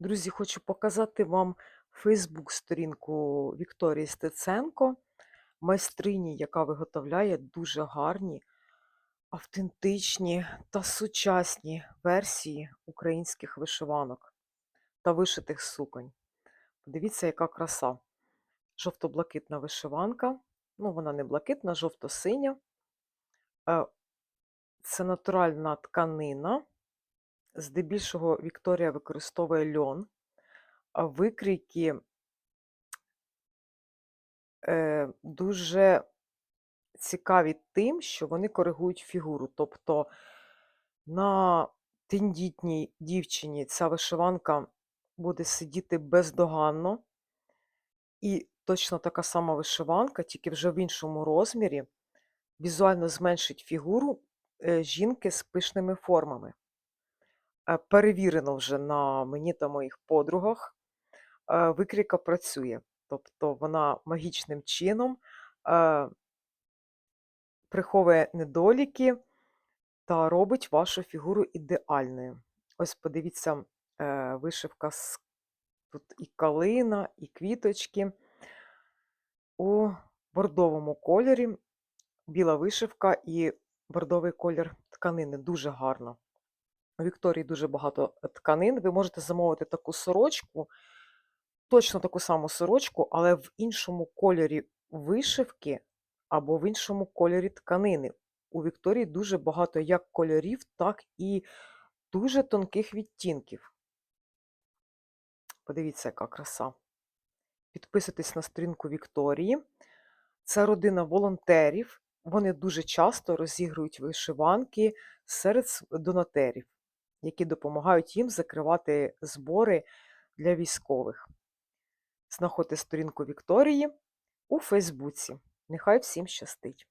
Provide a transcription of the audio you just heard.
Друзі, хочу показати вам Фейсбук-сторінку Вікторії Стеценко, майстрині, яка виготовляє дуже гарні, автентичні та сучасні версії українських вишиванок та вишитих суконь. Подивіться, яка краса. Жовто-блакитна вишиванка. Ну, вона не блакитна, жовто-синя. Е, Це натуральна тканина. Здебільшого Вікторія використовує льон. А викрійки е, дуже цікаві тим, що вони коригують фігуру. Тобто на тендітній дівчині ця вишиванка буде сидіти бездоганно. І точно така сама вишиванка, тільки вже в іншому розмірі, візуально зменшить фігуру е, жінки з пишними формами. Е, Перевірено вже на мені та моїх подругах. Е, Викрійка працює. Тобто вона магічним чином е, приховує недоліки та робить вашу фігуру ідеальною. Ось подивіться, вишивка з тут і калина, і квіточки у бордовому кольорі. Біла вишивка і бордовий колір тканини. Дуже гарно. У Вікторії дуже багато тканин. Ви можете замовити таку сорочку, точно таку саму сорочку, але в іншому кольорі вишивки або в іншому кольорі тканини. У Вікторії дуже багато як кольорів, так і дуже тонких відтінків. Подивіться, яка краса. Підписуйтесь на сторінку Вікторії. Це родина волонтерів. Вони дуже часто розігрують вишиванки серед донатерів, які допомагають їм закривати збори для військових. Знаходьте сторінку Вікторії у Фейсбуці. Нехай всім щастить!